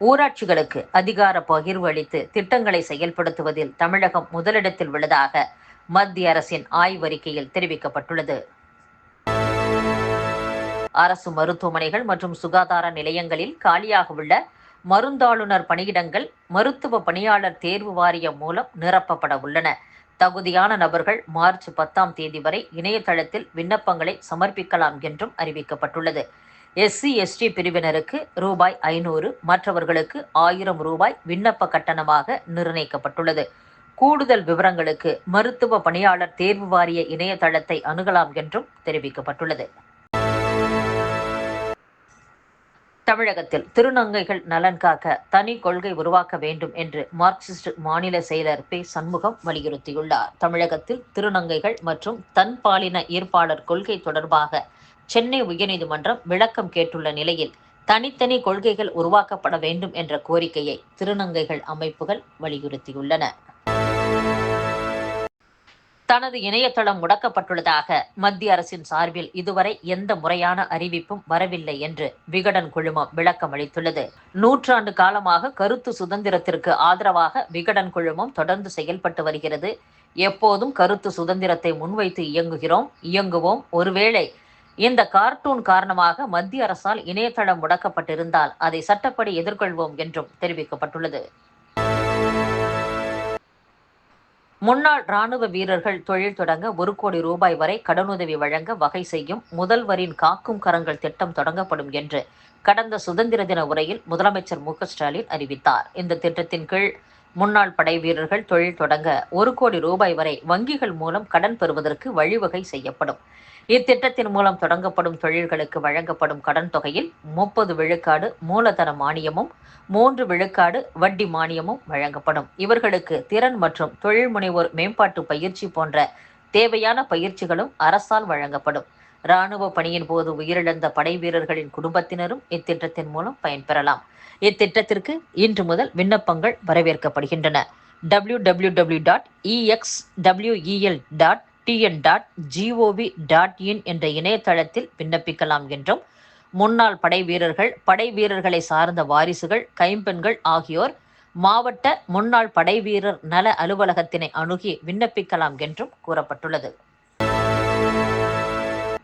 ஊராட்சிகளுக்கு அதிகார பகிர்வு அளித்து திட்டங்களை செயல்படுத்துவதில் தமிழகம் முதலிடத்தில் உள்ளதாக மத்திய அரசின் ஆய்வறிக்கையில் தெரிவிக்கப்பட்டுள்ளது. அரசு மருத்துவமனைகள் மற்றும் சுகாதார நிலையங்களில் காலியாக உள்ள மருந்தாளுநர் பணியிடங்கள் மருத்துவ பணியாளர் தேர்வு வாரியம் மூலம் நிரப்பப்பட உள்ளன. தகுதியான நபர்கள் மார்ச் பத்தாம் தேதி வரை இணையதளத்தில் விண்ணப்பங்களை சமர்ப்பிக்கலாம் என்றும் அறிவிக்கப்பட்டுள்ளது. எஸ்சி எஸ்டி பிரிவினருக்கு ரூபாய் ஐநூறு மற்றவர்களுக்கு ஆயிரம் ரூபாய் விண்ணப்ப கட்டணமாக நிர்ணயிக்கப்பட்டுள்ளது. கூடுதல் விவரங்களுக்கு மருத்துவ பணியாளர் தேர்வு வாரிய இணையதளத்தை அணுகலாம் என்றும் தெரிவிக்கப்பட்டுள்ளது. தமிழகத்தில் திருநங்கைகள் நலன் காக்க தனி கொள்கை உருவாக்க வேண்டும் என்று மார்க்சிஸ்ட் மாநில செயலர் பி. சண்முகம் வலியுறுத்தியுள்ளார். தமிழகத்தில் திருநங்கைகள் மற்றும் தன்பாலின ஈர்ப்பாளர் கொள்கை தொடர்பாக சென்னை உயர்நீதிமன்றம் விளக்கம் கேட்டுள்ள நிலையில் தனித்தனி கொள்கைகள் உருவாக்கப்பட வேண்டும் என்ற கோரிக்கையை திருநங்கைகள் அமைப்புகள் வலியுறுத்தியுள்ளன. தனது இணையதளம் முடக்கப்பட்டுள்ளதாக மத்திய அரசின் சார்பில் இதுவரை எந்த முறையான அறிவிப்பும் வரவில்லை என்று விகடன் குழுமம் விளக்கம் அளித்துள்ளது. நூற்றாண்டு காலமாக கருத்து சுதந்திரத்திற்கு ஆதரவாக விகடன் குழுமம் தொடர்ந்து செயல்பட்டு வருகிறது. எப்போதும் கருத்து சுதந்திரத்தை முன்வைத்து இயங்குகிறோம் இயங்குவோம். ஒருவேளை இந்த கார்ட்டூன் காரணமாக மத்திய அரசால் இணையதளம் முடக்கப்பட்டிருந்தால் அதை சட்டப்படி எதிர்கொள்வோம் என்றும் தெரிவிக்கப்பட்டுள்ளது. முன்னாள் ராணுவ வீரர்கள் தொழில் தொடங்க ஒரு கோடி ரூபாய் வரை கடனுதவி வழங்க வகை செய்யும் முதல்வரின் காக்கும் கரங்கள் திட்டம் தொடங்கப்படும் என்று கடந்த சுதந்திர தின உரையில் முதலமைச்சர் மு ஸ்டாலின் அறிவித்தார். இந்த திட்டத்தின் கீழ் முன்னாள் படை வீரர்கள் தொழில் தொடங்க ஒரு கோடி ரூபாய் வரை வங்கிகள் மூலம் கடன் பெறுவதற்கு வழிவகை செய்யப்படும். இத்திட்டத்தின் மூலம் தொடங்கப்படும் தொழில்களுக்கு வழங்கப்படும் கடன் தொகையில் முப்பது விழுக்காடு மூலதன மானியமும் மூன்று விழுக்காடு வட்டி மானியமும் வழங்கப்படும். இவர்களுக்கு திறன் மற்றும் தொழில் முனைவோர் மேம்பாட்டு பயிற்சி போன்ற தேவையான பயிற்சிகளும் அரசால் வழங்கப்படும். ராணுவ பணியின் போது உயிரிழந்த படை வீரர்களின் குடும்பத்தினரும் இத்திட்டத்தின் மூலம் பயன்பெறலாம் இத்திட்டத்திற்கு இன்று முதல் விண்ணப்பங்கள் வரவேற்கப்படுகின்றன. W W W dot EX WEL dot TN dot GOV dot in என்ற இணையதளத்தில் விண்ணப்பிக்கலாம் என்றும் முன்னாள் படை வீரர்கள் படை வீரர்களை சார்ந்த வாரிசுகள் கைம்பெண்கள் ஆகியோர் மாவட்ட முன்னாள் படை வீரர் நல அலுவலகத்தினை அணுகி விண்ணப்பிக்கலாம் என்றும் கூறப்பட்டுள்ளது.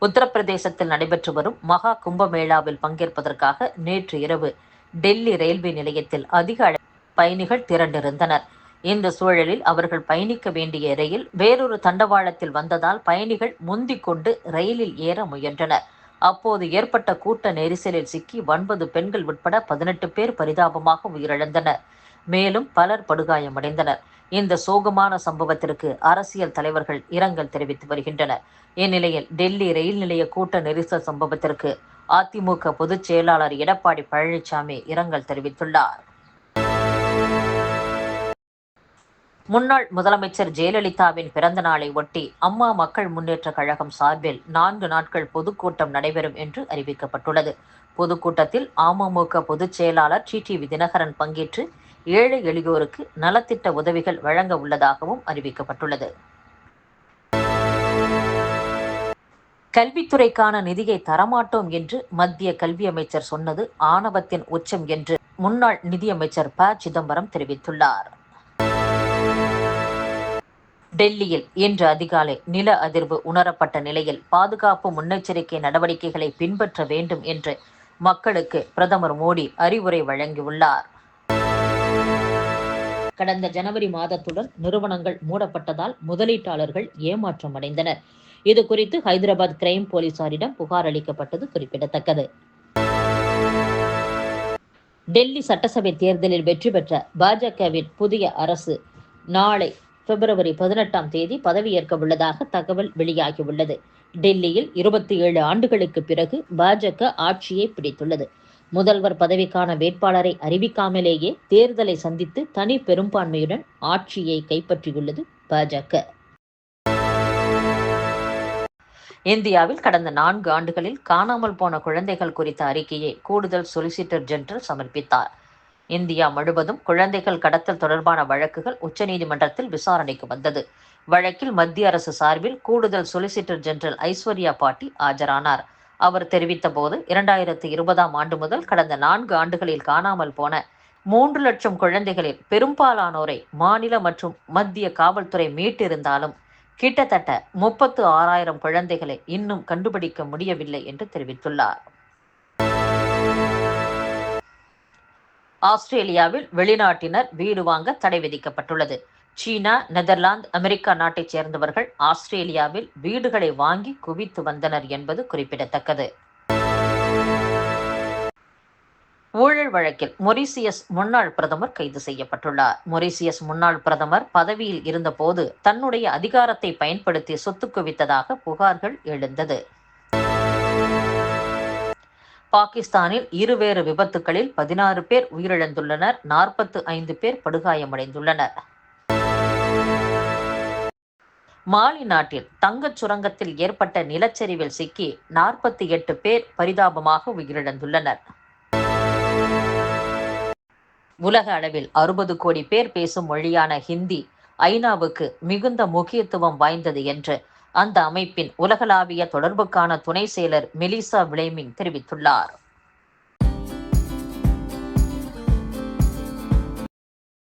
உத்தரப்பிரதேசத்தில் நடைபெற்று வரும் மகா கும்பமேளாவில் பங்கேற்பதற்காக நேற்று இரவு டெல்லி ரயில்வே நிலையத்தில் அதிக பயணிகள் திரண்டிருந்தனர். இந்த சூழலில் அவர்கள் பயணிக்க வேண்டிய ரயில் வேறொரு தண்டவாளத்தில் வந்ததால் பயணிகள் முந்திக் கொண்டு ரயிலில் ஏற முயன்றனர். அப்போது ஏற்பட்ட கூட்ட நெரிசலில் சிக்கி ஒன்பது பெண்கள் உட்பட பதினெட்டு பேர் பரிதாபமாக உயிரிழந்தனர். மேலும் பலர் படுகாயமடைந்தனர். இந்த சோகமான சம்பவத்திற்கு அரசியல் தலைவர்கள் இரங்கல் தெரிவித்து வருகின்றனர். இந்நிலையில் டெல்லி ரயில் நிலைய கூட்ட நெரிசல் சம்பவத்திற்கு அதிமுக பொதுச் செயலாளர் எடப்பாடி பழனிசாமி இரங்கல் தெரிவித்துள்ளார். முன்னாள் முதலமைச்சர் ஜெயலலிதாவின் பிறந்த நாளை ஒட்டி அம்மா மக்கள் முன்னேற்ற கழகம் சார்பில் நான்கு நாட்கள் பொதுக்கூட்டம் நடைபெறும் என்று அறிவிக்கப்பட்டுள்ளது. பொதுக்கூட்டத்தில் அமமுக பொதுச் செயலாளர் டிடிவி தினகரன் பங்கேற்று ஏழை எளியோருக்கு நலத்திட்ட உதவிகள் வழங்க உள்ளதாகவும் அறிவிக்கப்பட்டுள்ளது. கல்வித்துறைக்கான நிதியை தரமாட்டோம் என்று மத்திய கல்வி அமைச்சர் சொன்னது ஆணவத்தின் உச்சம் என்று முன்னாள் நிதியமைச்சர் ப. சிதம்பரம் தெரிவித்துள்ளார். டெல்லியில் இன்று அதிகாலை நில அதிர்வு உணரப்பட்ட நிலையில் பாதுகாப்பு முன்னெச்சரிக்கை நடவடிக்கைகளை பின்பற்ற வேண்டும் என்று மக்களுக்கு பிரதமர் மோடி அறிவுரை வழங்கியுள்ளார். கடந்த ஜனவரி மாதத்துடன் நிறுவனங்கள் மூடப்பட்டதால் முதலீட்டாளர்கள் ஏமாற்றம் அடைந்தனர் இது குறித்து ஹைதராபாத் கிரைம் போலீசாரிடம் புகார் அளிக்கப்பட்டது குறிப்பிடத்தக்கது. டெல்லி சட்டசபை தேர்தலில் வெற்றி பெற்ற பாஜகவின் புதிய அரசு நாளை பிப்ரவரி பதினெட்டாம் தேதி பதவியேற்க உள்ளதாக தகவல் வெளியாகியுள்ளது. டெல்லியில் இருபத்தி ஏழு ஆண்டுகளுக்கு பிறகு பாஜக ஆட்சியை பிடித்துள்ளது. முதல்வர் பதவிக்கான வேட்பாளரை அறிவிக்காமலேயே தேர்தலை சந்தித்து தனி பெரும்பான்மையுடன் ஆட்சியை கைப்பற்றியுள்ளது பாஜக. இந்தியாவில் கடந்த நான்கு ஆண்டுகளில் காணாமல் போன குழந்தைகள் குறித்த அறிக்கையை கூடுதல் சொலிசிட்டர் ஜெனரல் சமர்ப்பித்தார். இந்தியா முழுவதும் குழந்தைகள் கடத்தல் தொடர்பான வழக்குகள் உச்சநீதிமன்றத்தில் விசாரணைக்கு வந்தது. வழக்கில் மத்திய அரசு சார்பில் கூடுதல் சொலிசிட்டர் ஜெனரல் ஐஸ்வர்யா பாட்டி ஆஜரானார். அவர் தெரிவித்த போது இரண்டாயிரத்து இருபதாம் ஆண்டு முதல் கடந்த நான்கு ஆண்டுகளில் காணாமல் போன மூன்று லட்சம் குழந்தைகளில் பெரும்பாலானோரை மாநில மற்றும் மத்திய காவல்துறை மீட்டிருந்தாலும் கிட்டத்தட்ட முப்பத்து ஆறாயிரம் குழந்தைகளை இன்னும் கண்டுபிடிக்க முடியவில்லை என்று தெரிவித்துள்ளார். ஆஸ்திரேலியாவில் வெளிநாட்டினர் வீடு வாங்க தடை விதிக்கப்பட்டுள்ளது. சீனா நெதர்லாந்து அமெரிக்கா நாட்டைச் சேர்ந்தவர்கள் ஆஸ்திரேலியாவில் வீடுகளை வாங்கி குவித்து வந்தனர் என்பது குறிப்பிடத்தக்கது. ஊழல் வழக்கில் மொரிசியஸ் முன்னாள் பிரதமர் கைது செய்யப்பட்டுள்ளார். மொரிசியஸ் முன்னாள் பிரதமர் பதவியில் இருந்தபோது தன்னுடைய அதிகாரத்தை பயன்படுத்தி சொத்து குவித்ததாக புகார்கள் எழுந்தது. பாகிஸ்தானில் இருவேறு விபத்துகளில் பதினாறு பேர் உயிரிழந்துள்ளனர் நாற்பத்து ஐந்து பேர் படுகாயமடைந்துள்ளனர். மாலி நாட்டில் தங்கச் சுரங்கத்தில் ஏற்பட்ட நிலச்சரிவில் சிக்கி நாற்பத்தி எட்டு பேர் பரிதாபமாக உயிரிழந்துள்ளனர். உலக அளவில் அறுபது கோடி பேர் பேசும் மொழியான ஹிந்தி ஐநாவுக்கு மிகுந்த முக்கியத்துவம் வாய்ந்தது என்று அந்த அமைப்பின் உலகளாவிய தொடர்புக்கான துணை செயலர் மெலிசா விளைமிங் தெரிவித்துள்ளார்.